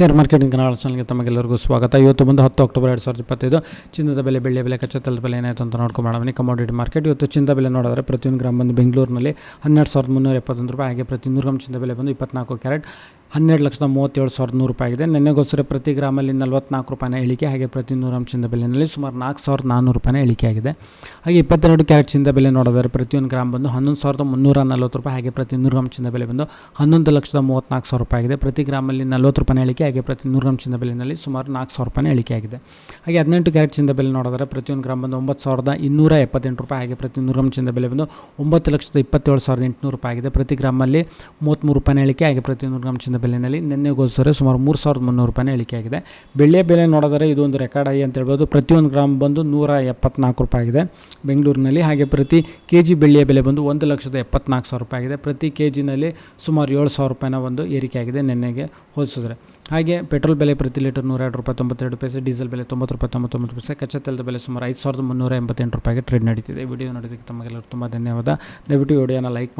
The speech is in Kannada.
ಶೇರ್ ಮಾರ್ಕೆಟಿಂಗ್ ಕನ್ನಡ ಚಾನಲ್ಗೆ ತಮಗೆಲ್ಲರಿಗೂ ಸ್ವಾಗತ. ಇವತ್ತು ಬಂದು ಹತ್ತು ಅಕ್ಟೋಬರ್ ಎರಡು ಸಾವಿರದ ಇಪ್ಪತ್ತೈದು, ಚಿನ್ನದ ಬೆಲೆ, ಬೆಳ್ಳಿಯ ಬೆಲೆ ಕಚ್ಚಾ ಬೆಲೆ ಏನಾಯಿತು ಅಂತ ನೋಡ್ಕೊಂಡು ಬನ್ನಿ ಕಮೋಡಿಟಿ ಮಾರ್ಕೆಟ್ ಇವತ್ತು ಚಿನ್ನದ ಬೆಲೆ ನೋಡಿದ್ರೆ ಪ್ರತಿಯೊಂದು ಗ್ರಾಮ್ ಬಂದು ಬೆಂಗಳೂರಿನಲ್ಲಿ ಹನ್ನೆರಡು ಸಾವಿರದ ಮುನ್ನೂರ ಎಪ್ಪತ್ತೊಂದು ರೂಪಾಯಿ, ಹಾಗೆ ಪ್ರತಿ ನೂರು ಗ್ರಾಮ್ ಚಿನ್ನದ ಬೆಲೆ ಬಂದು ಇಪ್ಪತ್ನಾಲ್ಕು ಕ್ಯಾರೆಟ್. ಹನ್ನೆರಡು ಲಕ್ಷದ ಮೂವತ್ತೇಳು ಸಾವಿರದ ನೂರು ರೂಪಾಯಿ ಆಗಿದೆ. ನೆನ್ನೆಗೋಸ್ಕರ ಪ್ರತಿ ಗ್ರಾಮಲ್ಲಿ ನಲವತ್ನಾಲ್ಕು ರೂಪಾಯಿನ ಇಳಿಕೆ ಹಾಗೆ ಪ್ರತಿ ನೂರು ಅಂಶದ ಬೆಲೆಯಲ್ಲಿ ಸುಮಾರು ನಾಲ್ಕು ಸಾವಿರದ ನಾನ್ನೂರು ರೂಪಾಯಿನ ಇಳಿಕೆ ಆಗಿದೆ. ಹಾಗೆ ಇಪ್ಪತ್ತೆರಡು ಕ್ಯಾರೆಟ್ ಚಿನ್ನದ ಬೆಲೆ ನೋಡಿದರೆ ಪ್ರತಿಯೊಂದು ಗ್ರಾಮ್ ಬಂದು ಹನ್ನೊಂದು ಸಾವಿರದ ಮುನ್ನೂರ ನಲ್ವತ್ತು ರೂಪಾಯಿ ಹಾಗೆ ಪ್ರತಿ ನೂರು ಚಿನ್ನದ ಬೆಲೆ ಬಂದು ಹನ್ನೊಂದು ಲಕ್ಷದ ಮೂವತ್ತ್ನಾಲ್ಕು ಸಾವಿರ ರೂಪಾಯಿ ಆಗಿದೆ. ಪ್ರತಿ ಗ್ರಾಮಲ್ಲಿ ನಲ್ವತ್ತು ರೂಪಾಯಿನ ಇಳಿಕೆ ಹಾಗೆ ಪ್ರತಿ ನೂರು ಚಿನ್ನದ ಬೆಲೆಯಲ್ಲಿ ಸುಮಾರು ನಾಲ್ಕು ಸಾವಿರ ರೂಪಾಯಿನ ಇಳಿಕೆ ಆಗಿದೆ. ಹಾಗೆ ಹದಿನೆಂಟು ಕ್ಯಾರೆಟ್ ಚಿನ್ನದ ಬೆಲೆ ನೋಡಿದರೆ ಪ್ರತಿಯೊಂದು ಗ್ರಾಮ್ ಬಂದು ಒಂಬತ್ತು ಸಾವಿರದ ಇನ್ನೂರ ಎಪ್ಪತ್ತೆಂಟು ರೂಪಾಯಿ ಹಾಗೆ ಪ್ರತಿ ನೂರು ಅಂಶದ ಬೆಲೆ ಬಂದು ಒಂಬತ್ತು ಲಕ್ಷದ ಇಪ್ಪತ್ತೇಳು ಸಾವಿರದ ಎಂಟುನೂರು ರೂಪಾಯಿ ಆಗಿದೆ. ಪ್ರತಿ ಗ್ರಾಮಲ್ಲಿ ಮೂವತ್ತ್ಮೂರು ರೂಪಾಯಿನ ಇಳಿಕೆ ಹಾಗೆ ಪ್ರತಿ ನೂರು ಚಿನ್ನದ ಬೆಲೆಯಲ್ಲಿ ನಿನ್ನೆಗೋಸ್ಕರ ಸುಮಾರು ಮೂರು ಸಾವಿರದ ಮುನ್ನೂರು ರೂಪಾಯಿನ ಇಳಿಕೆ ಆಗಿದೆ. ಬೆಳ್ಳಿಯ ಬೆಲೆ ನೋಡಿದರೆ ಇದು ಒಂದು ರೆಕಾರ್ಡ್ ಆಗಿ ಅಂತ ಹೇಳ್ಬೋದು. ಪ್ರತಿಯೊಂದು ಗ್ರಾಮ್ ಬಂದು ನೂರ ಎಪ್ಪತ್ನಾಲ್ಕು ರೂಪಾಯಿ ಆಗಿದೆ. ಬೆಂಗಳೂರಿನಲ್ಲಿ ಹಾಗೆ ಪ್ರತಿ ಕೆ ಜಿ ಬೆಳ್ಳಿಯ ಬೆಲೆ ಬಂದು ಒಂದು ಲಕ್ಷದ ಎಪ್ಪತ್ನಾಲ್ಕು ಸಾವಿರ ರೂಪಾಯಿ ಆಗಿದೆ. ಪ್ರತಿ ಕೆ ಜಿನಲ್ಲಿ ಸುಮಾರು ಏಳು ಸಾವಿರ ರೂಪಾಯಿನ ಒಂದು ಏರಿಕೆಯಾಗಿದೆ ನಿನ್ನೆಗೆ ಹೋಲಿಸಿದ್ರೆ. ಹಾಗೆ ಪೆಟ್ರೋಲ್ ಬೆಲೆ ಪ್ರತಿ ಲೀಟರ್ ನೂರ ಎರಡು ರೂಪಾಯಿ, ತೊಂಬತ್ತೆರಡು ಪೈಸೆ, ಡೀಸೆಲ್ ಬೆಲೆ ತೊಂಬತ್ತು ರೂಪಾಯಿ, ತೊಂಬತ್ತೊಂಬತ್ತು ಪೈಸೆ, ಕಚ್ಚಾ ತೈಲದ ಬೆಲೆ ಸುಮಾರು ಐದು ಸಾವಿರದ ಮುನ್ನೂರ ಎಂಬತ್ತೆಂಟು ರೂಪಾಯಿಗೆ ಟ್ರೇಡ್ ನಡೀತಿದೆ. ವಿಡಿಯೋ ನೋಡೋದಕ್ಕೆ ತಮಗೆಲ್ಲರೂ ತುಂಬ ಧನ್ಯವಾದ. ದಯವಿಟ್ಟು ವಿಡಿಯೋನ ಲೈಕ್ ಮಾಡಿ.